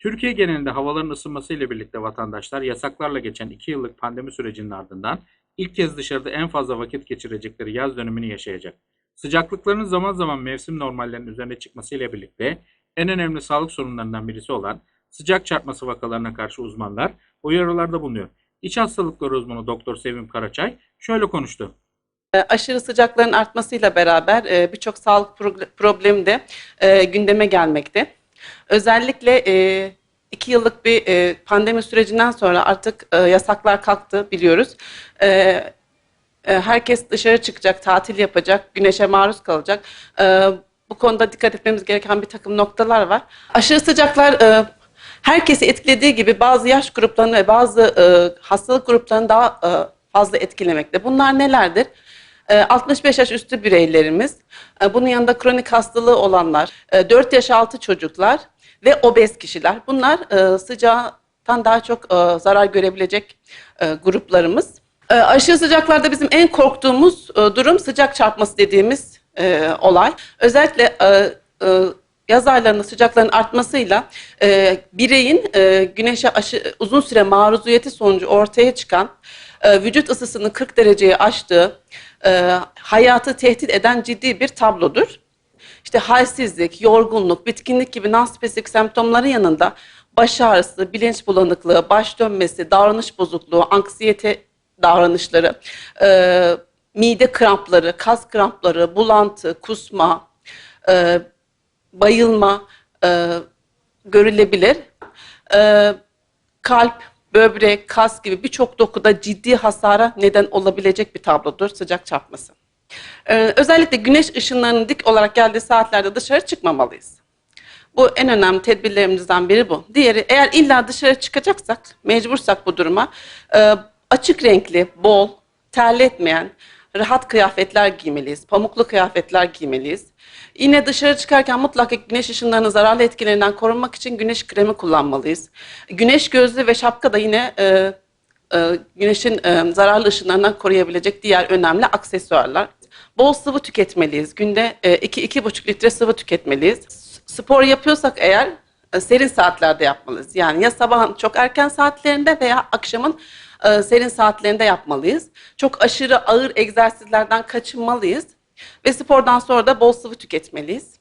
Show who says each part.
Speaker 1: Türkiye genelinde havaların ısınmasıyla birlikte vatandaşlar yasaklarla geçen 2 yıllık pandemi sürecinin ardından ilk kez dışarıda en fazla vakit geçirecekleri yaz dönemini yaşayacak. Sıcaklıkların zaman zaman mevsim normallerinin üzerine çıkmasıyla birlikte en önemli sağlık sorunlarından birisi olan sıcak çarpması vakalarına karşı uzmanlar uyarılarda bulunuyor. İç hastalıkları uzmanı Doktor Sevim Karaçay şöyle konuştu.
Speaker 2: E, Aşırı sıcakların artmasıyla beraber e, birçok sağlık problemi de e, gündeme gelmekte. Özellikle e, iki yıllık bir e, pandemi sürecinden sonra artık e, yasaklar kalktı biliyoruz. E, e, Herkes dışarı çıkacak, tatil yapacak, güneşe maruz kalacak. E, Bu konuda dikkat etmemiz gereken bir takım noktalar var. Aşırı sıcaklar e, herkesi etkilediği gibi bazı yaş gruplarını ve bazı hastalık gruplarını daha fazla etkilemekte. Bunlar nelerdir? E, 65 yaş üstü bireylerimiz, e, bunun yanında kronik hastalığı olanlar, e, 4 yaş altı çocuklar ve obez kişiler. Bunlar e, sıcaktan daha çok e, zarar görebilecek e, gruplarımız. E, Aşırı sıcaklarda bizim en korktuğumuz e, durum sıcak çarpması dediğimiz e, olay. Özellikle e, e, yaz aylarında sıcakların artmasıyla e, bireyin e, güneşe aşı, uzun süre maruziyeti sonucu ortaya çıkan e, vücut ısısını 40 dereceye aştığı, e, hayatı tehdit eden ciddi bir tablodur. İşte halsizlik, yorgunluk, bitkinlik gibi non-spesifik semptomların yanında baş ağrısı, bilinç bulanıklığı, baş dönmesi, davranış bozukluğu, anksiyete davranışları, e, mide krampları, kas krampları, bulantı, kusma, e, bayılma e, görülebilir. E, kalp, böbrek, kas gibi birçok dokuda ciddi hasara neden olabilecek bir tablodur sıcak çarpması. Ee, özellikle güneş ışınlarının dik olarak geldiği saatlerde dışarı çıkmamalıyız. Bu en önemli tedbirlerimizden biri bu. Diğeri eğer illa dışarı çıkacaksak, mecbursak bu duruma e, açık renkli, bol, terletmeyen, rahat kıyafetler giymeliyiz. Pamuklu kıyafetler giymeliyiz. Yine dışarı çıkarken mutlaka güneş ışınlarının zararlı etkilerinden korunmak için güneş kremi kullanmalıyız. Güneş gözlüğü ve şapka da yine e, e, güneşin e, zararlı ışınlarından koruyabilecek diğer önemli aksesuarlar. Bol sıvı tüketmeliyiz. Günde 2-2,5 litre sıvı tüketmeliyiz. Spor yapıyorsak eğer e, serin saatlerde yapmalıyız. Yani ya sabahın çok erken saatlerinde veya akşamın e, serin saatlerinde yapmalıyız. Çok aşırı ağır egzersizlerden kaçınmalıyız. Ve spordan sonra da bol sıvı tüketmeliyiz.